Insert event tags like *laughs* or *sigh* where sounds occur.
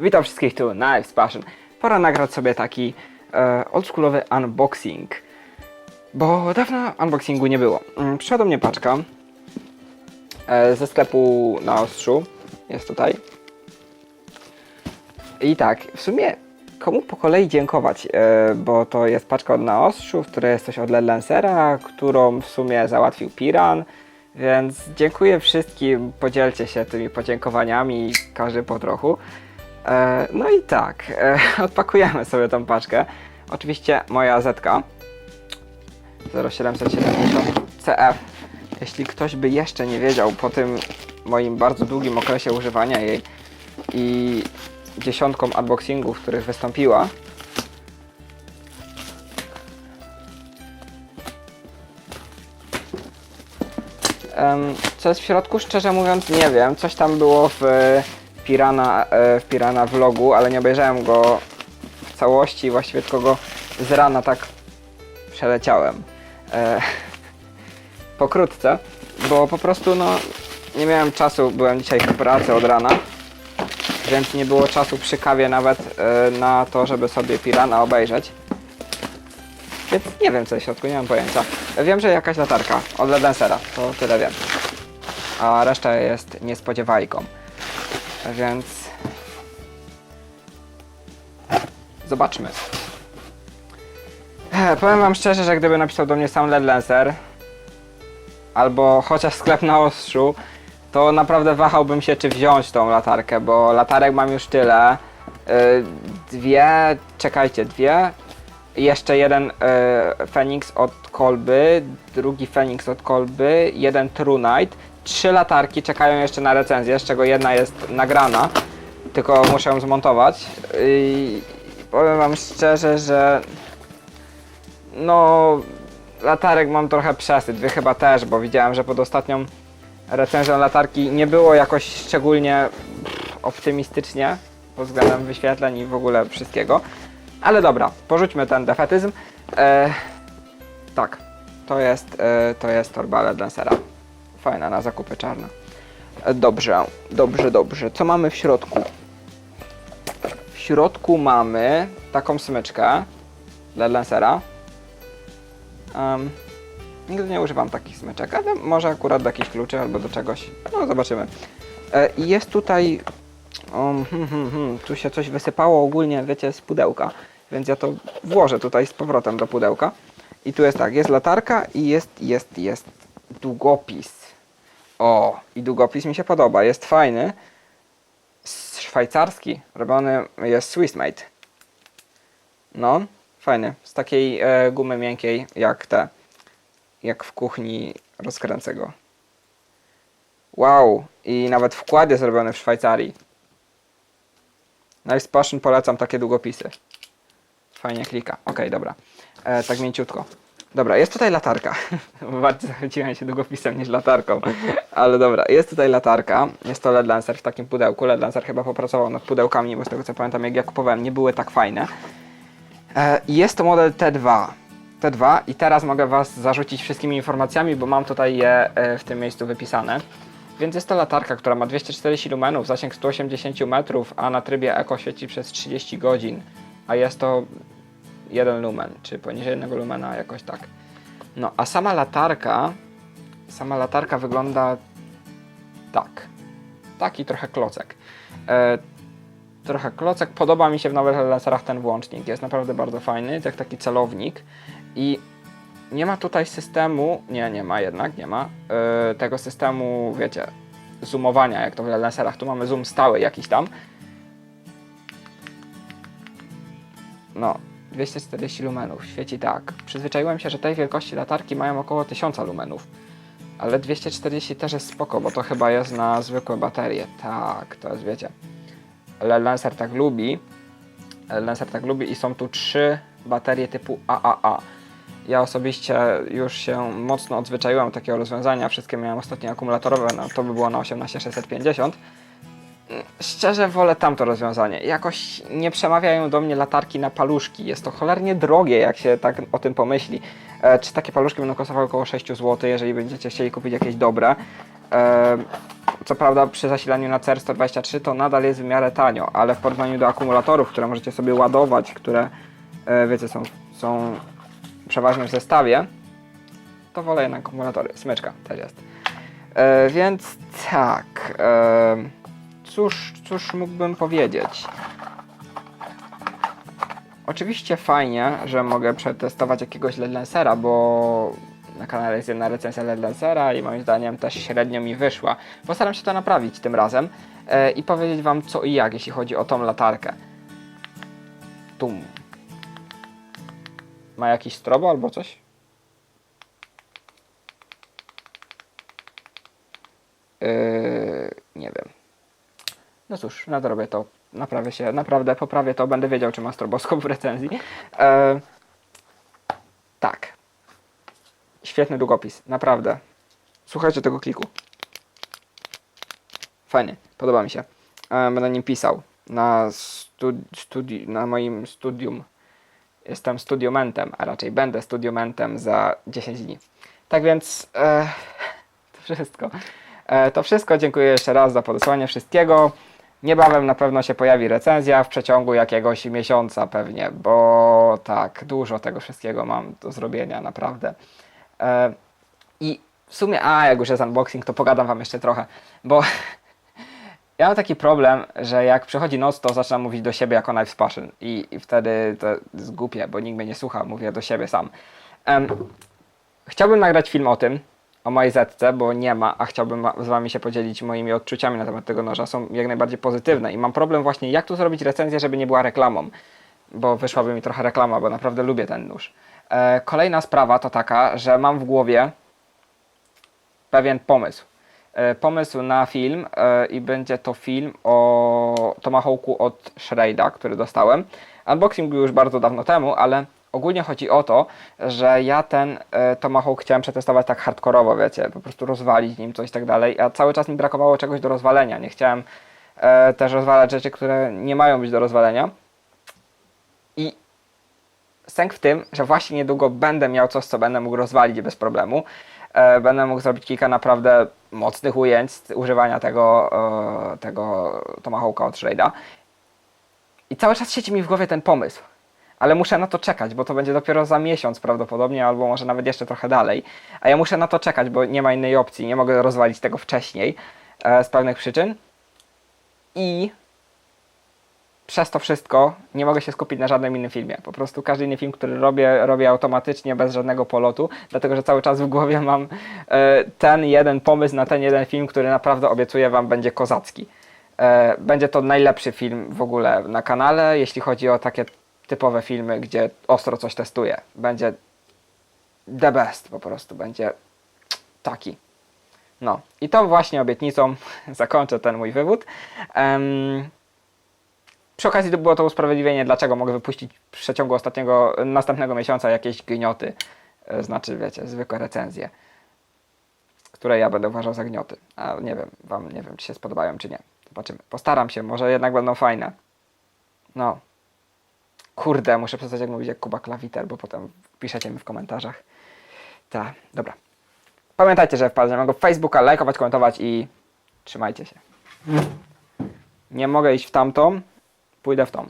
Witam wszystkich tu Knives Passion. Pora nagrać sobie taki e, oldschoolowy unboxing. Bo dawno unboxingu nie było. Mm, Przyszła do mnie paczka e, ze sklepu na Ostrzu. Jest tutaj. I tak, w sumie komu po kolei dziękować, e, bo to jest paczka od Naostrzu, w której jest coś od Led Lancera, którą w sumie załatwił Piran, więc dziękuję wszystkim, podzielcie się tymi podziękowaniami, każdy po trochu. E, no i tak, e, *laughs* odpakujemy sobie tą paczkę. Oczywiście moja Zetka 0770 CF. Jeśli ktoś by jeszcze nie wiedział po tym moim bardzo długim okresie używania jej i dziesiątką unboxingów, w których wystąpiła, Co jest w środku, szczerze mówiąc, nie wiem. Coś tam było w Pirana, e, w Pirana vlogu, ale nie obejrzałem go w całości, właściwie tylko go z rana tak przeleciałem. E, *laughs* pokrótce, bo po prostu no nie miałem czasu, byłem dzisiaj w pracy od rana, więc nie było czasu przy kawie nawet e, na to, żeby sobie Pirana obejrzeć. Więc nie wiem co jest w środku, nie mam pojęcia. Wiem, że jakaś latarka od Led Dancera, to tyle wiem. A reszta jest niespodziewajką. Więc... Zobaczmy. Powiem wam szczerze, że gdyby napisał do mnie sam Led Lancer albo chociaż sklep na ostrzu, to naprawdę wahałbym się, czy wziąć tą latarkę, bo latarek mam już tyle. Yy, Dwie, czekajcie, dwie. Jeszcze jeden Phoenix od Kolby, drugi Phoenix od Kolby, jeden True. Trzy latarki czekają jeszcze na recenzję, z czego jedna jest nagrana, tylko muszę ją zmontować. I powiem wam szczerze, że no latarek mam trochę przesyt, wy chyba też, bo widziałem, że pod ostatnią recenzją latarki nie było jakoś szczególnie optymistycznie pod względem wyświetleń i w ogóle wszystkiego. Ale dobra, porzućmy ten defetyzm. E, tak, to jest, e, to jest torba LED Lancera. Fajna na zakupy czarna. E, dobrze, dobrze, dobrze. Co mamy w środku? W środku mamy taką smyczkę LED Lancera. Um, nigdy nie używam takich smyczek, ale może akurat do jakichś kluczy albo do czegoś. No, zobaczymy. E, jest tutaj. Um, hmm, hmm, hmm, tu się coś wysypało ogólnie, wiecie, z pudełka. Więc ja to włożę tutaj z powrotem do pudełka. I tu jest tak, jest latarka i jest, jest, jest długopis. O, i długopis mi się podoba, jest fajny. Szwajcarski, robiony jest Swissmade. No, fajny. Z takiej e, gumy miękkiej, jak te, jak w kuchni rozkręcę go. Wow, i nawet wkład jest robiony w Szwajcarii. Nice Passion polecam takie długopisy. Fajnie klika. Okej, dobra. E, tak mięciutko. Dobra, jest tutaj latarka. *laughs* Bardziej zachwyciłem się długopisem niż latarką. Ale dobra, jest tutaj latarka. Jest to LED Lancer w takim pudełku. LED Lancer chyba popracował nad pudełkami, bo z tego co pamiętam, jak ja kupowałem, nie były tak fajne. E, jest to model T2. T2 i teraz mogę Was zarzucić wszystkimi informacjami, bo mam tutaj je e, w tym miejscu wypisane. Więc jest to latarka, która ma 240 lumenów, zasięg 180 metrów, a na trybie Eco świeci przez 30 godzin. A jest to 1 lumen, czy poniżej 1 lumena, jakoś tak. No, a sama latarka, sama latarka wygląda tak. Taki trochę klocek. E, trochę klocek. Podoba mi się w nowych laserach ten włącznik. Jest naprawdę bardzo fajny, jak taki celownik. I nie ma tutaj systemu, nie, nie ma jednak, nie ma yy, tego systemu, wiecie, zoomowania, jak to w laserach. Tu mamy zoom stały jakiś tam. No, 240 lumenów, świeci tak. Przyzwyczaiłem się, że tej wielkości latarki mają około 1000 lumenów. Ale 240 też jest spoko, bo to chyba jest na zwykłe baterie. Tak, to jest, wiecie. Ale Lancer tak lubi. Lancer tak lubi i są tu trzy baterie typu AAA. Ja osobiście już się mocno odzwyczaiłem od takiego rozwiązania. Wszystkie miałem ostatnio akumulatorowe, no to by było na 18650. Szczerze wolę tamto rozwiązanie. Jakoś nie przemawiają do mnie latarki na paluszki. Jest to cholernie drogie, jak się tak o tym pomyśli. E, czy takie paluszki będą kosztowały około 6 zł, jeżeli będziecie chcieli kupić jakieś dobre. E, co prawda przy zasilaniu na CR123 to nadal jest w miarę tanio, ale w porównaniu do akumulatorów, które możecie sobie ładować, które e, wiecie są, są przeważnie w zestawie, to wolę jednak akumulatory. Smyczka też jest. E, więc tak. E, cóż, cóż mógłbym powiedzieć? Oczywiście fajnie, że mogę przetestować jakiegoś LED Lancera, bo na kanale jest jedna recenzja LED Lancera i moim zdaniem też średnio mi wyszła. Postaram się to naprawić tym razem e, i powiedzieć Wam co i jak, jeśli chodzi o tą latarkę. Tum. Ma jakiś strobo albo coś? Yy, nie wiem. No cóż, nadrobię to. Naprawię się, naprawdę poprawię to, będę wiedział, czy ma stroboskop w recenzji. E, tak. Świetny długopis, naprawdę. Słuchajcie tego kliku. Fajny, podoba mi się. E, będę nim pisał na, studi- na moim studium. Jestem studiomentem, a raczej będę studiomentem za 10 dni. Tak więc e, *laughs* to wszystko. E, to wszystko. Dziękuję jeszcze raz za podesłanie wszystkiego. Niebawem na pewno się pojawi recenzja w przeciągu jakiegoś miesiąca pewnie, bo tak, dużo tego wszystkiego mam do zrobienia, naprawdę. E, I w sumie, a jak już jest unboxing, to pogadam wam jeszcze trochę, bo ja mam taki problem, że jak przychodzi noc, to zaczynam mówić do siebie jako Knives Passion i, i wtedy to jest głupie, bo nikt mnie nie słucha, mówię do siebie sam. Em, chciałbym nagrać film o tym, o mojej zetce, bo nie ma, a chciałbym z wami się podzielić moimi odczuciami na temat tego noża. Są jak najbardziej pozytywne i mam problem właśnie, jak tu zrobić recenzję, żeby nie była reklamą, bo wyszłaby mi trochę reklama, bo naprawdę lubię ten nóż. E, kolejna sprawa to taka, że mam w głowie pewien pomysł. E, pomysł na film e, i będzie to film o Tomahawku od Shrade'a, który dostałem. Unboxing był już bardzo dawno temu, ale ogólnie chodzi o to, że ja ten e, Tomahawk chciałem przetestować tak hardkorowo, wiecie, po prostu rozwalić nim coś i tak dalej, a cały czas mi brakowało czegoś do rozwalenia. Nie chciałem też rozwalać rzeczy, które nie mają być do rozwalenia. I sęk w tym, że właśnie niedługo będę miał coś, co będę mógł rozwalić bez problemu. E, będę mógł zrobić kilka naprawdę mocnych ujęć z używania tego, e, tego Tomahawka od Shrade'a. I cały czas siedzi mi w głowie ten pomysł. Ale muszę na to czekać, bo to będzie dopiero za miesiąc prawdopodobnie, albo może nawet jeszcze trochę dalej. A ja muszę na to czekać, bo nie ma innej opcji. Nie mogę rozwalić tego wcześniej e, z pewnych przyczyn. I przez to wszystko nie mogę się skupić na żadnym innym filmie. Po prostu każdy inny film, który robię, robię automatycznie, bez żadnego polotu, dlatego że cały czas w głowie *laughs* mam e, ten jeden pomysł na ten jeden film, który naprawdę obiecuję Wam będzie kozacki. E, będzie to najlepszy film w ogóle na kanale, jeśli chodzi o takie typowe filmy, gdzie ostro coś testuję. Będzie the best po prostu, będzie taki. No i tą właśnie obietnicą *laughs* zakończę ten mój wywód. Em, przy okazji to było to usprawiedliwienie, dlaczego mogę wypuścić w przeciągu ostatniego, następnego miesiąca jakieś gnioty. E, Znaczy, wiecie, zwykłe recenzje, które ja będę uważał za gnioty. A nie wiem, wam nie wiem, czy się spodobają, czy nie. Zobaczymy. Postaram się, może jednak będą fajne. No. Kurde, muszę przestać jak mówić jak Kuba Klawiter, bo potem piszecie mi w komentarzach. Tak, dobra. Pamiętajcie, że wpadać na mojego Facebooka, lajkować, komentować i trzymajcie się. Nie mogę iść w tamtą, pójdę w tą.